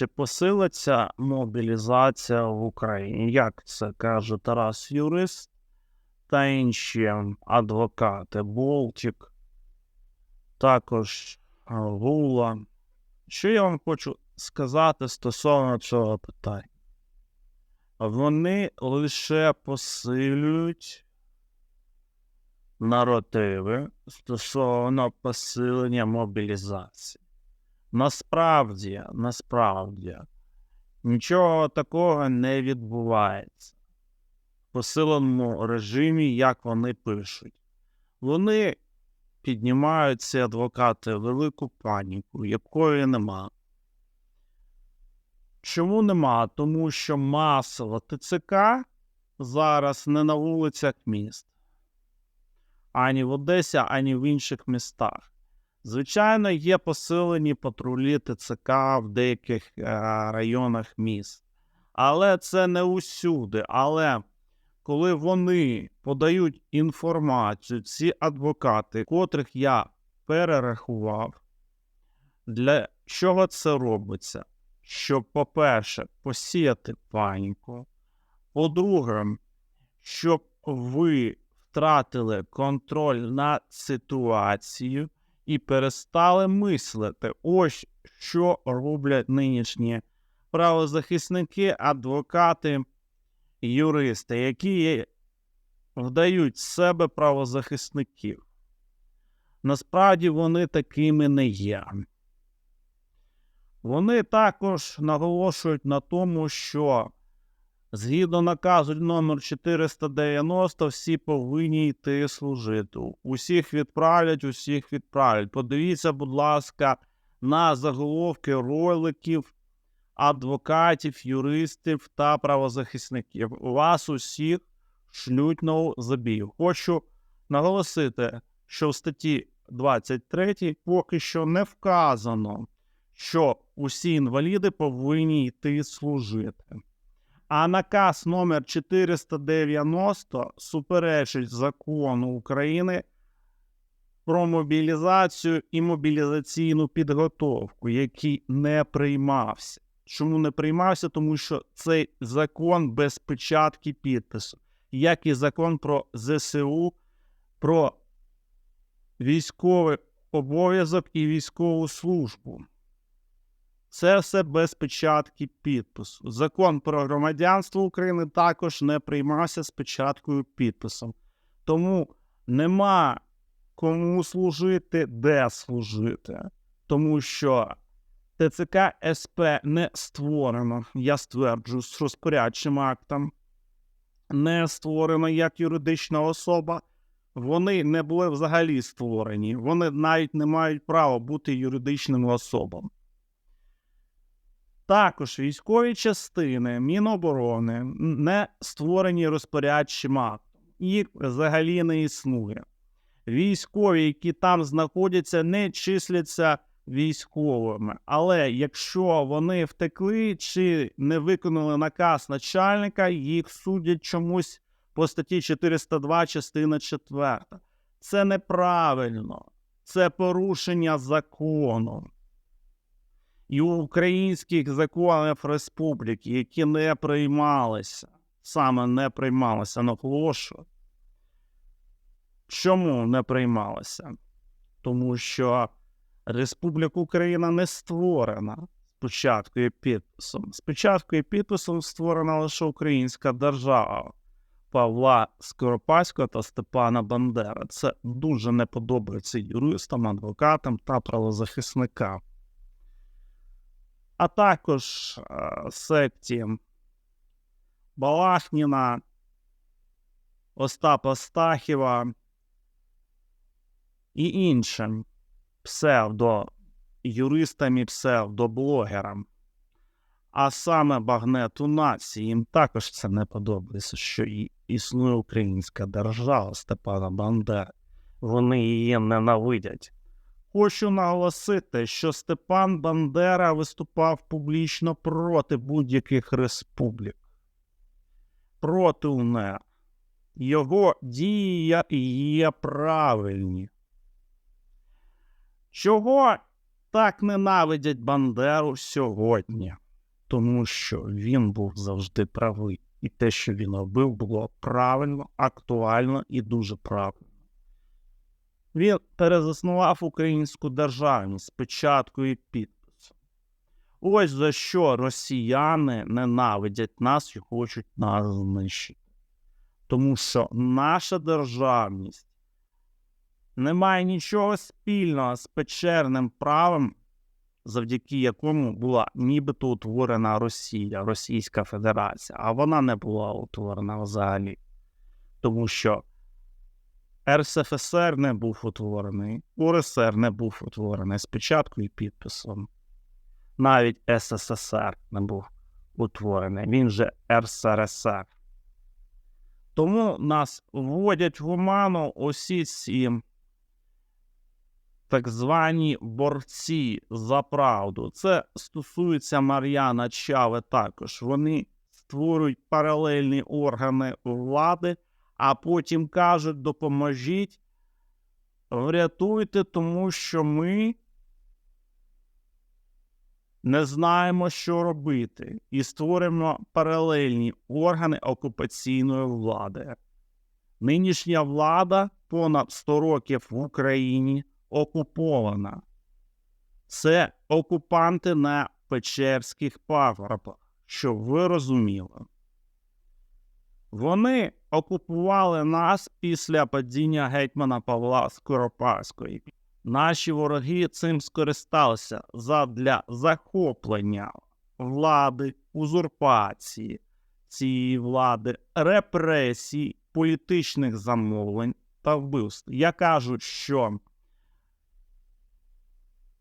Чи посилиться мобілізація в Україні? Як це каже Тарас Юрист та інші адвокати Болтік, також Гула. Що я вам хочу сказати стосовно цього питання? Вони лише посилюють наративи стосовно посилення мобілізації. Насправді, насправді, нічого такого не відбувається в посиленому режимі, як вони пишуть. Вони піднімають ці адвокати велику паніку, якої нема. Чому нема? Тому що масово ТЦК зараз не на вулицях міст, ані в Одесі, ані в інших містах. Звичайно, є посилені патрулі ТЦК в деяких е, районах міст, але це не усюди. Але коли вони подають інформацію, ці адвокати, котрих я перерахував, для чого це робиться? Щоб, по-перше, посіяти паніку. По-друге, щоб ви втратили контроль над ситуацією і перестали мислити. Ось що роблять нинішні правозахисники, адвокати, юристи, які вдають з себе правозахисників. Насправді вони такими не є. Вони також наголошують на тому, що згідно наказу номер 490 всі повинні йти служити. Усіх відправлять, усіх відправлять. Подивіться, будь ласка, на заголовки роликів адвокатів, юристів та правозахисників. Вас усіх шлють на забій. Хочу наголосити, що в статті 23 поки що не вказано, що усі інваліди повинні йти служити. А наказ номер 490 суперечить закону України про мобілізацію і мобілізаційну підготовку, який не приймався. Чому не приймався? Тому що цей закон без печатки підпису, як і закон про ЗСУ, про військовий обов'язок і військову службу. Це все без печатки підпису. Закон про громадянство України також не приймався з печаткою підписом. Тому нема кому служити, де служити. Тому що ТЦК СП не створено, я стверджую, з розпорядчим актом, не створено як юридична особа. Вони не були взагалі створені. Вони навіть не мають права бути юридичними особами. Також військові частини Міноборони не створені розпорядчим актом. Їх взагалі не існує. Військові, які там знаходяться, не числяться військовими. Але якщо вони втекли чи не виконали наказ начальника, їх судять чомусь по статті 402, частина 4. Це неправильно, це порушення закону. І українських законів республіки, які не приймалися, саме не приймалися, наголошую. Чому не приймалися? Тому що Республіка Україна не створена спочатку і підписом. Спочатку і підписом створена лише українська держава Павла Скоропадського та Степана Бандера. Це дуже не подобається юристам, адвокатам та правозахисникам. А також е, секті Балахніна, Остапа Стахіва і іншим псевдо-юристам і псевдоблогерам. А саме багнету нації, їм також це не подобається, що існує українська держава Степана Бандери. Вони її ненавидять. Хочу наголосити, що Степан Бандера виступав публічно проти будь-яких республік, проти УНР. Його дії є правильні. Чого так ненавидять Бандеру сьогодні? тому що він був завжди правий, і те, що він робив, було правильно, актуально і дуже правильно. Він перезаснував українську державність спочатку і підписом. Ось за що росіяни ненавидять нас і хочуть нас знищити. Тому що наша державність не має нічого спільного з печерним правом, завдяки якому була нібито утворена Росія, Російська Федерація, а вона не була утворена взагалі. Тому що РСФСР не був утворений, УРСР не був утворений спочатку і підписом. Навіть СССР не був утворений, він же РСРСР. Тому нас вводять в оману усі ці так звані борці за правду. Це стосується Мар'яна Чави також. Вони створюють паралельні органи влади, а потім кажуть: допоможіть, врятуйте, тому що ми не знаємо, що робити, і створимо паралельні органи окупаційної влади. Нинішня влада понад 100 років в Україні окупована. Це окупанти на Печерських пагорбах, щоб ви розуміли. Вони окупували нас після падіння гетьмана Павла Скоропадської. Наші вороги цим скористалися задля захоплення влади, узурпації цієї влади, репресій, політичних замовлень та вбивств. Я кажу, що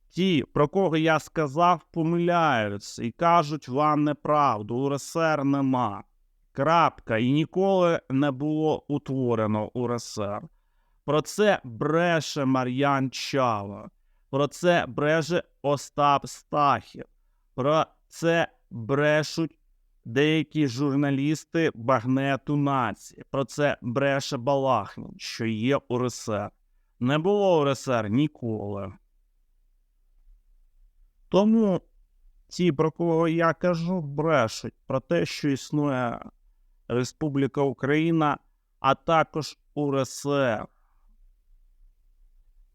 ті, про кого я сказав, помиляються і кажуть вам неправду. УРСР нема. Крапка. І ніколи не було утворено УРСР. Про це бреше Мар'ян Чава. Про це бреше Остап Стахів. Про це брешуть деякі журналісти Багнету Нації. Про це бреше Балахнін, що є УРСР. Не було УРСР ніколи. Тому ті, про кого я кажу, брешуть про те, що існує Республіка Україна, а також УРСР.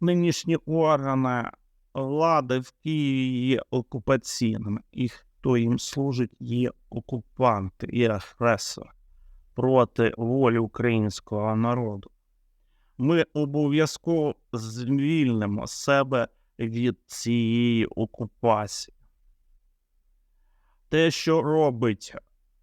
Нинішні органи влади в Києві є окупаційними, і хто їм служить, є окупанти і агресор проти волі українського народу. Ми обов'язково звільнимо себе від цієї окупації. Те, що робить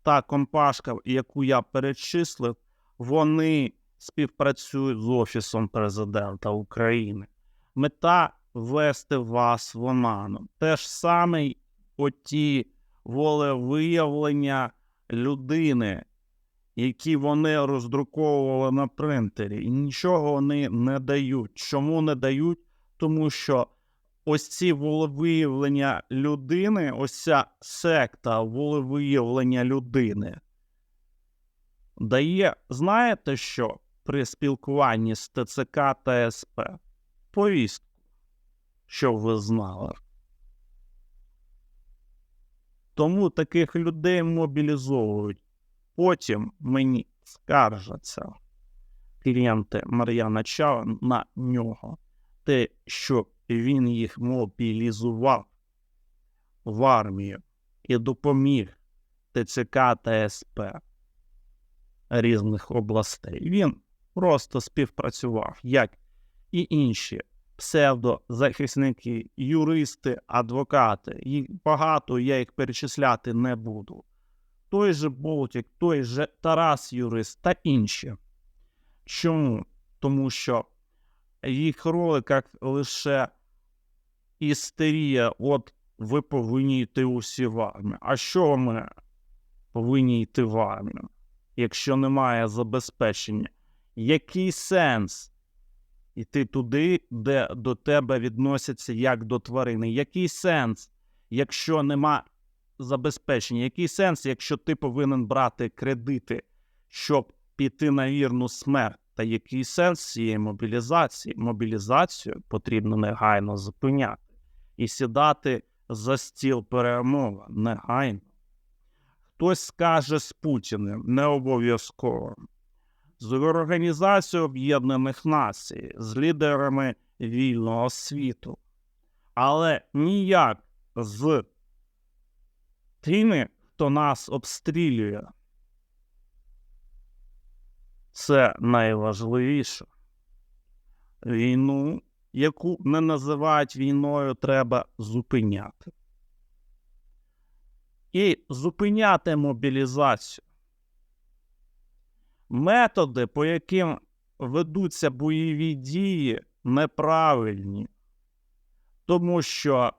та компашка, яку я перечислив, вони співпрацюють з Офісом президента України. Мета ввести вас в оману. Те ж саме оті волевиявлення людини, які вони роздруковували на принтері, і нічого вони не дають. Чому не дають? Тому що ось ці волевиявлення людини, ось ця секта волевиявлення людини дає, знаєте що, при спілкуванні з ТЦК та СП? Повістку, щоб ви знали. Тому таких людей мобілізовують. Потім мені скаржаться клієнти Мар'яна Чава на нього. Те, що він їх мобілізував в армію і допоміг ТЦК та СП різних областей. Він просто співпрацював, як і інші псевдозахисники, юристи, адвокати. Їх багато я їх перечисляти не буду. Той же Болтік, той же Тарас Юрист та інші. Чому? Тому що їх роликах лише істерія, от ви повинні йти усі в армію. А що ми повинні йти в армію, якщо немає забезпечення? Який сенс йти туди, де до тебе відносяться як до тварини? Який сенс, якщо нема забезпечення? Який сенс, якщо ти повинен брати кредити, щоб піти на вірну смерть? Та який сенс цієї мобілізації? Мобілізацію потрібно негайно зупиняти і сідати за стіл перемови негайно. Хтось скаже з Путіним, не обов'язково. З Організацією Об'єднаних Націй, з лідерами вільного світу. Але ніяк з тими, хто нас обстрілює. Це найважливіше. Війну, яку не називають війною, треба зупиняти. І зупиняти мобілізацію. Методи, по яким ведуться бойові дії, неправильні. Тому що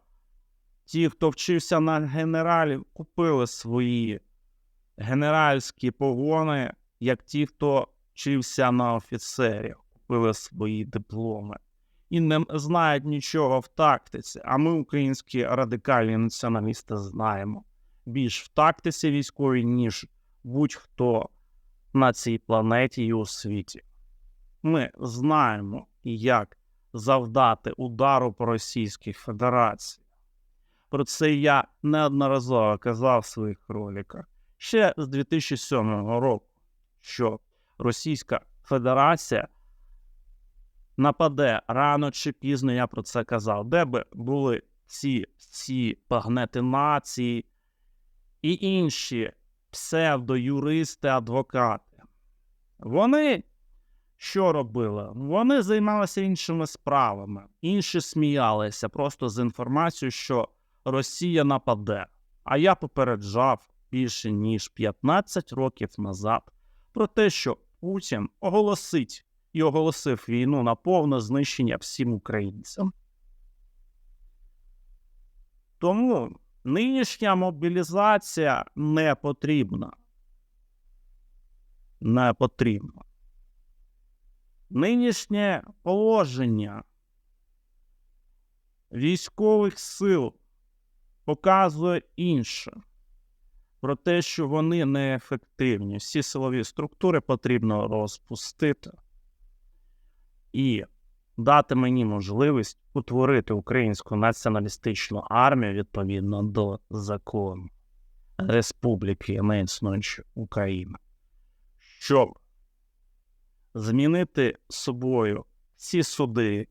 ті, хто вчився на генералів, купили свої генеральські погони, як ті, хто вчився на офіцерів, купили свої дипломи і не знають нічого в тактиці. А ми, українські радикальні націоналісти, знаємо більш в тактиці військовій, ніж будь-хто на цій планеті і у світі. Ми знаємо, як завдати удару по Російській Федерації. Про це я неодноразово казав в своїх роликах ще з 2007 року, що Російська Федерація нападе рано чи пізно, я про це казав, де би були ці, ці пагнети нації і інші псевдоюристи, адвокати. Вони що робили? Вони займалися іншими справами, інші сміялися просто з інформацією, що Росія нападе. А я попереджав більше ніж 15 років назад про те, що Путін оголосить і оголосив війну на повне знищення всім українцям. Тому нинішня мобілізація не потрібна. Не потрібна. Нинішнє положення військових сил показує інше про те, що вони неефективні. Всі силові структури потрібно розпустити і дати мені можливість утворити українську націоналістичну армію відповідно до закону Республіки неіснуючої України, щоб змінити собою ці суди,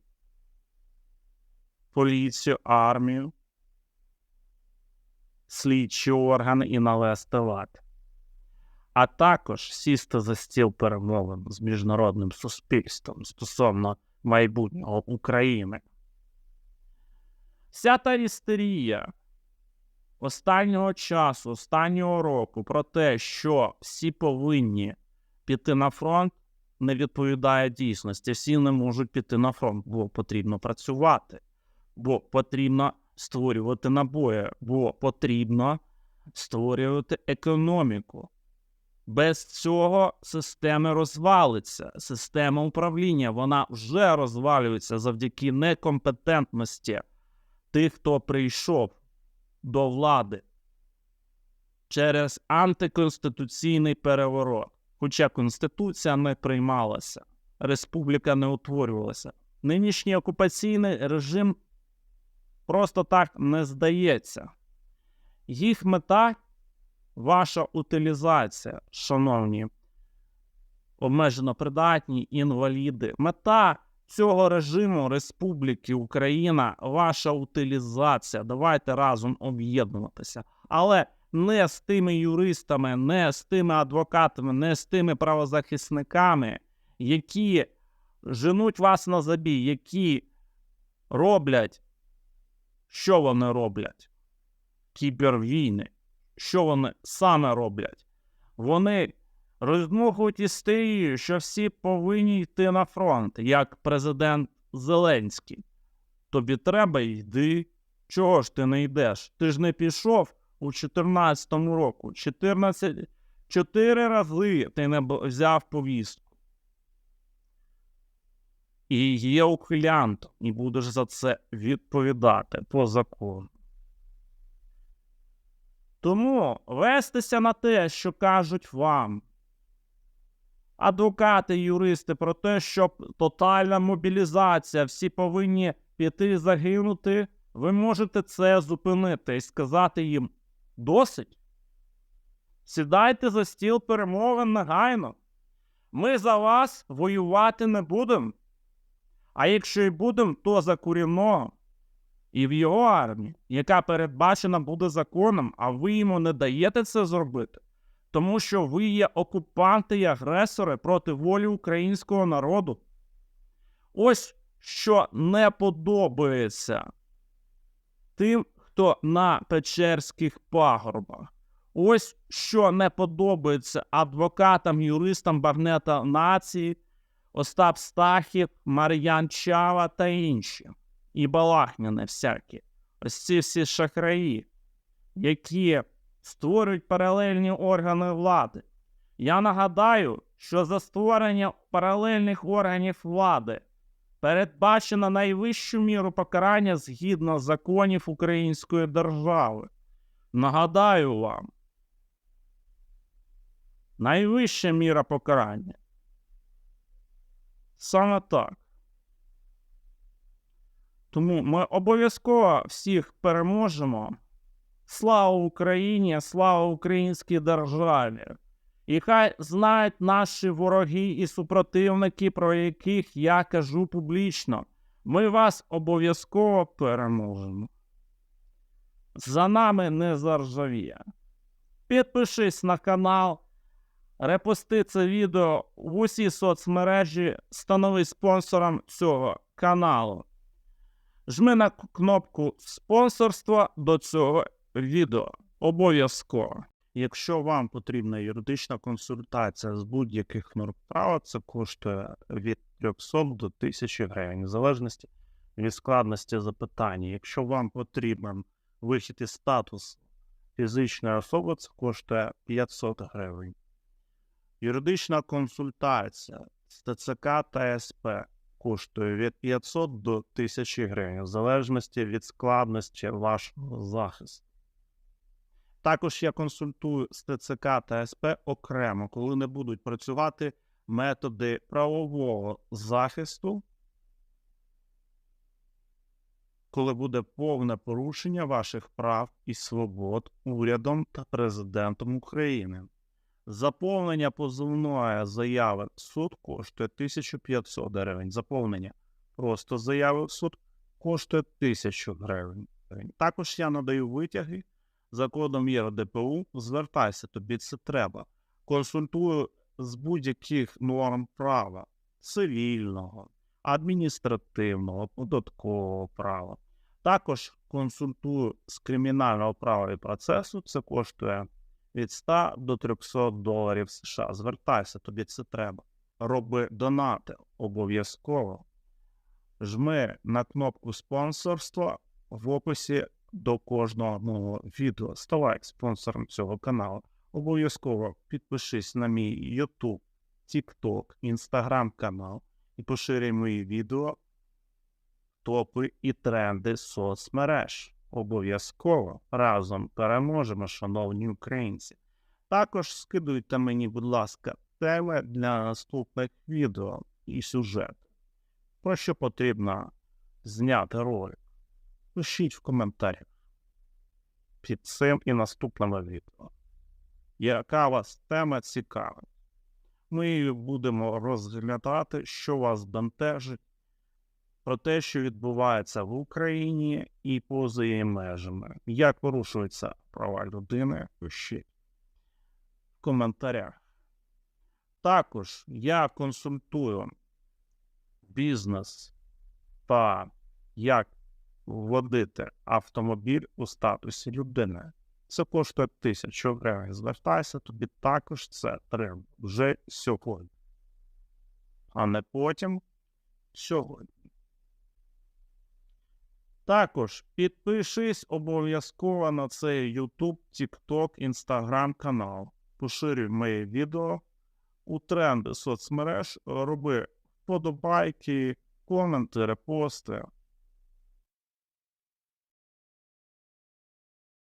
поліцію, армію, слідчі органи і навести лад, а також сісти за стіл перемовин з міжнародним суспільством стосовно майбутнього України. Вся та істерія останнього часу, останнього року про те, що всі повинні піти на фронт, не відповідає дійсності. Всі не можуть піти на фронт, бо потрібно працювати, бо потрібно створювати набої, бо потрібно створювати економіку. Без цього система розвалиться. Система управління вона вже розвалюється завдяки некомпетентності тих, хто прийшов до влади через антиконституційний переворот. Хоча Конституція не приймалася, республіка не утворювалася. Нинішній окупаційний режим просто так не здається. Їх мета ваша утилізація, шановні обмежено придатні інваліди. Мета цього режиму Республіки Україна, ваша утилізація. Давайте разом об'єднуватися. Але не з тими юристами, не з тими адвокатами, не з тими правозахисниками, які женуть вас на забій, які роблять, що вони роблять? Кібервійни. Що вони саме роблять? Вони роздмухують істерію, що всі повинні йти на фронт, як президент Зеленський. Тобі треба йди. Чого ж ти не йдеш? Ти ж не пішов у 2014 року. 14, 4 рази ти не взяв повістку. І є ухилянтом, і будеш за це відповідати по закону. Тому вестися на те, що кажуть вам адвокати, юристи, про те, що тотальна мобілізація, всі повинні піти загинути, ви можете це зупинити і сказати їм досить. Сідайте за стіл перемовин негайно. Ми за вас воювати не будемо. А якщо й будемо, то за курівного. І в його армії, яка передбачена буде законом, а ви йому не даєте це зробити, тому що ви є окупанти і агресори проти волі українського народу. Ось що не подобається тим, хто на Печерських пагорбах. Ось що не подобається адвокатам, юристам Барнета Нації, Остап Стахів, Мар'ян Чава та інші. І Балахніни всякі. Ось ці всі шахраї, які створюють паралельні органи влади. Я нагадаю, що за створення паралельних органів влади передбачено найвищу міру покарання згідно законів Української держави. Нагадаю вам, найвища міра покарання. Саме так. Тому ми обов'язково всіх переможемо. Слава Україні, слава українській державі! І хай знають наші вороги і супротивники, про яких я кажу публічно. Ми вас обов'язково переможемо. За нами не заржавіє. Підпишись на канал, репости це відео в усі соцмережі, становись спонсором цього каналу. Жми на кнопку спонсорства до цього відео. Обов'язково. Якщо вам потрібна юридична консультація з будь-яких норм права, це коштує від 300 до 1000 гривень, в залежності від складності запитання. Якщо вам потрібен вихід із статусу фізичної особи, це коштує 500 гривень. Юридична консультація з ТЦК та СП коштує від 500 до 1000 гривень, в залежності від складності вашого захисту. Також я консультую з ТЦК та СП окремо, коли не будуть працювати методи правового захисту, коли буде повне порушення ваших прав і свобод урядом та президентом України. Заповнення позовної заяви в суд коштує 1500 гривень. Заповнення просто заяви в суд коштує 1000 гривень. Також я надаю витяги за кодом ЄРДПУ. Звертайся, тобі це треба. Консультую з будь-яких норм права цивільного, адміністративного, податкового права. Також консультую з кримінального права і процесу. Це коштує від 100 до 300 доларів США. Звертайся, тобі це треба. Роби донати обов'язково. Жми на кнопку спонсорства в описі до кожного відео. Ставай спонсором цього каналу. Обов'язково підпишись на мій YouTube, TikTok, Instagram канал і поширюй мої відео, топи і тренди соцмереж. Обов'язково разом переможемо, шановні українці. Також скидуйте мені, будь ласка, теми для наступних відео і сюжет. Про що потрібно зняти ролик. Пишіть в коментарях під цим і наступними відео. Яка вас тема цікавить? Ми будемо розглядати, що вас бентежить, про те, що відбувається в Україні і поза її межами. Як порушуються права людини, пишіть в коментарях. Також я консультую бізнес та як вводити автомобіль у статусі людини. Це коштує тисячу гривень. Звертайся, тобі також це треба вже сьогодні, а не потім сьогодні. Також підпишись обов'язково на цей YouTube, TikTok, Instagram канал. Поширюй моє відео у тренди соцмереж, роби вподобайки, коменти, репости.